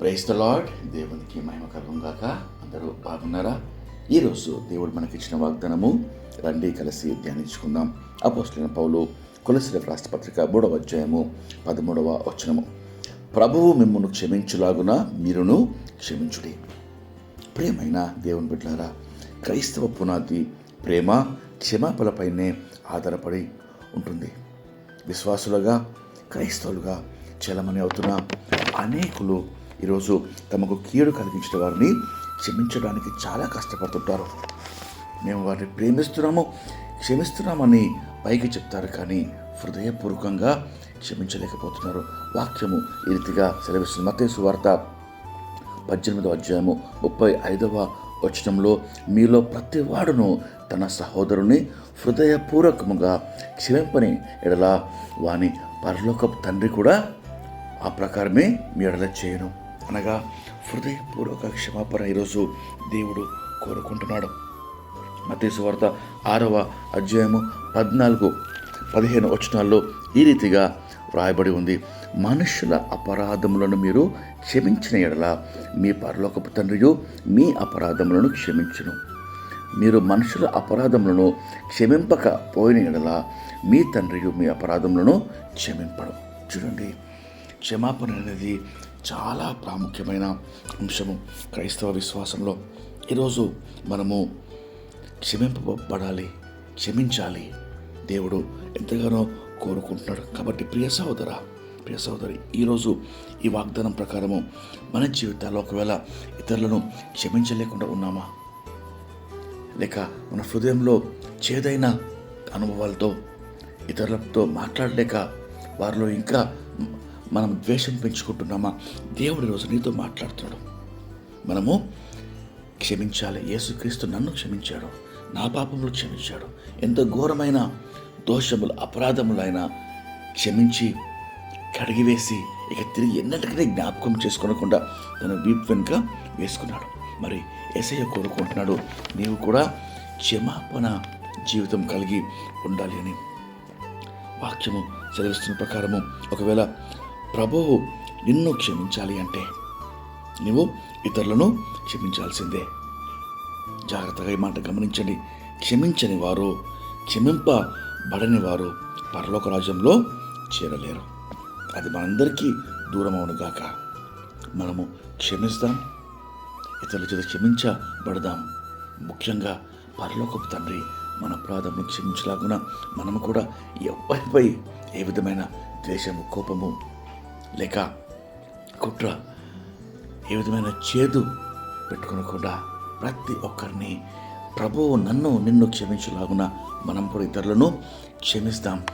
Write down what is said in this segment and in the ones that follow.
Price the lord దేవునికి మహిమ కలుగుగాక అందరూ బాగున్నారా? ఈరోజు దేవుడు మనకిచ్చిన వాగ్దానము రండి కలిసి ధ్యానించుకుందాం. అపోస్టులైన పౌలు కొలసిన రాష్ట్రపత్రిక మూడవ అధ్యాయము పదమూడవ వచనము. ప్రభువు మిమ్మల్ని క్షమించులాగున మీరును క్షమించుడి. ప్రేమైన దేవుని బిడ్డారా క్రైస్తవ పునాది ప్రేమ క్షమాపణపైనే ఆధారపడి ఉంటుంది. విశ్వాసులుగా క్రైస్తవులుగా చలమని అవుతున్న అనేకులు ఈరోజు తమకు కీడు కలిగించిన వారిని క్షమించడానికి చాలా కష్టపడుతుంటారు. మేము వారిని ప్రేమిస్తున్నాము క్షమిస్తున్నామని పైకి చెప్తారు కానీ హృదయపూర్వకంగా క్షమించలేకపోతున్నారు. వాక్యము ఈ రీతిగా సెలవిస్తుంది. మతేసు వార్త పద్దెనిమిదవ అధ్యాయము ముప్పై ఐదవ వచనంలో మీలో ప్రతివాడును తన సహోదరుని హృదయపూర్వకముగా క్షమింపని ఎడల వాని పరలోకపు తండ్రి కూడా ఆ ప్రకారమే మీ ఎడల చేయను. అనగా హృదయపూర్వక క్షమాపణ ఈరోజు దేవుడు కోరుకుంటున్నాడు. మతేసు వార్త ఆరవ అధ్యాయము పద్నాలుగు పదిహేను వచనాల్లో ఈ రీతిగా వ్రాయబడి ఉంది. మనుషుల అపరాధములను మీరు క్షమించిన ఎడల మీ పరలోకపు తండ్రియు మీ అపరాధములను క్షమించును. మీరు మనుషుల అపరాధములను క్షమింపక పోయిన ఎడల మీ తండ్రియు మీ అపరాధములను క్షమింపడు. చూడండి క్షమాపణ అనేది చాలా ప్రాముఖ్యమైన అంశము క్రైస్తవ విశ్వాసంలో. ఈరోజు మనము క్షమింపబడాలి క్షమించాలి. దేవుడు ఎంతగానో కోరుకుంటున్నాడు. కాబట్టి ప్రియ సహోదర ప్రియ సహోదరి ఈరోజు ఈ వాగ్దానం ప్రకారము మన జీవితాల్లో ఒకవేళ ఇతరులను క్షమించలేకుండా ఉన్నామా? లేక మన హృదయంలో చేదైన అనుభవాలతో ఇతరులతో మాట్లాడలేక వారిలో ఇంకా మనం ద్వేషం పెంచుకుంటున్నామా? దేవుడు రోజు నీతో మాట్లాడుతున్నాడు. మనము క్షమించాలి. యేసుక్రీస్తు నన్ను క్షమించాడు. నా పాపములు క్షమించాడు. ఎంత ఘోరమైన దోషములు అపరాధములైనా క్షమించి కడిగివేసి ఇక తిరిగి ఎన్నటికీ జ్ఞాపకం చేసుకోనకుండా తన వీప్ వెనుక వేసుకున్నాడు. మరి ఏసయ్య కోరుకుంటున్నాడు నీవు కూడా క్షమాపణ జీవితం కలిగి ఉండాలి అని వాక్యము సెలవిస్తున్న ప్రకారము ఒకవేళ ప్రభువు నిన్ను క్షమించాలి అంటే. నువ్వు ఇతరులను క్షమించాల్సిందే. జాగ్రత్తగా ఈ మాట గమనించండి. క్షమించని వారు క్షమింపబడని వారు పరలోక రాజ్యంలో చేరలేరు. అది మనందరికీ దూరం అవునుగాక మనము క్షమిస్తాం ఇతరుల చేత క్షమించబడదాం. ముఖ్యంగా పరలోకపు తండ్రి మన అపరాధమును క్షమించలాగున మనము కూడా ఎవరిపై ఏ విధమైన ద్వేషము కోపము లేక కుట్ర ఏ విధమైన చేదు పెట్టుకోనకుండా ప్రతి ఒక్కరిని ప్రభువు నన్ను నిన్ను క్షమించలాగున మనం కూడా ఇతరులను క్షమిస్తాం.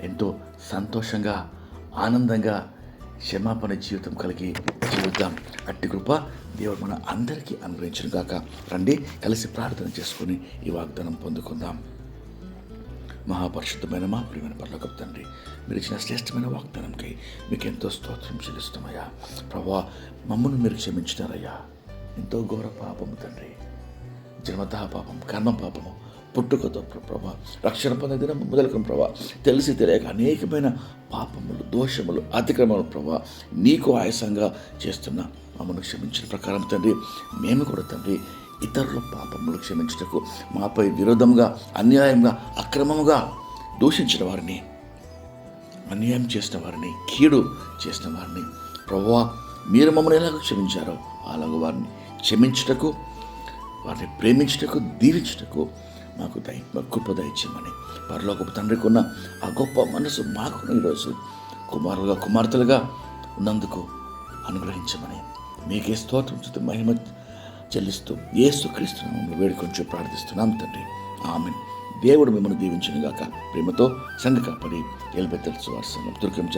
ఎంతో సంతోషంగా ఆనందంగా క్షమాపణ జీవితం కలిగి జీవిద్దాం. అట్టి కృప దేవుడు మన అందరికీ అనుగ్రహించిన కాక రండి కలిసి ప్రార్థన చేసుకుని ఈ వాగ్దానం పొందుకుందాం. మహాపరిశుద్ధమైన మా ప్రియమైన పర్లోకపు తండ్రి మీరు ఇచ్చిన శ్రేష్టమైన వాగ్దానంకై మీకు ఎంతో స్తోత్రం చెల్లిస్తామయ్యా ప్రభా మమ్మల్ని మీరు క్షమించినారయ్యా. ఎంతో ఘోర పాపము తండ్రి జన్మతః పాపం కర్మ పాపము పుట్టుకతో ప్రభా రక్షణ పొందే దినం మొదలుకొని ప్రభా తెలిసి తెలియక అనేకమైన పాపములు దోషములు అతిక్రమములు ప్రభా నీకు ఆయాసంగా చేస్తున్న మమ్మల్ని క్షమించిన ప్రకారం తండ్రి మేము కూడా తండ్రి ఇతరుల పాపములు క్షమించటకు మాపై విరోధంగా అన్యాయంగా అక్రమముగా దూషించిన వారిని అన్యాయం చేసిన వారిని కీడు చేసిన వారిని ప్రభువా మీరు మమ్మల్ని ఎలాగ క్షమించారో అలాగ వారిని క్షమించుటకు వారిని ప్రేమించుటకు దీవించుటకు మాకు దయ గొప్ప కృప దయచేయమని. పరలోకపు తండ్రికి ఉన్న ఆ గొప్ప మనసు మాకు ఈరోజు కుమారులుగా కుమార్తెలుగా ఉన్నందుకు అనుగ్రహించమని మీకే స్తోత్రం చుట్టూ మహిమ చెల్లిస్తూ ఏసుక్రీస్తు నామములో వేడుకొంచు ప్రార్థిస్తున్నాం తండ్రి. ఆమె దేవుడు మిమ్మల్ని దీవించినగాక. ప్రేమతో సంఘ కాపడి ఎల్బెత్తల్స్ వారి సంఘం దుర్గం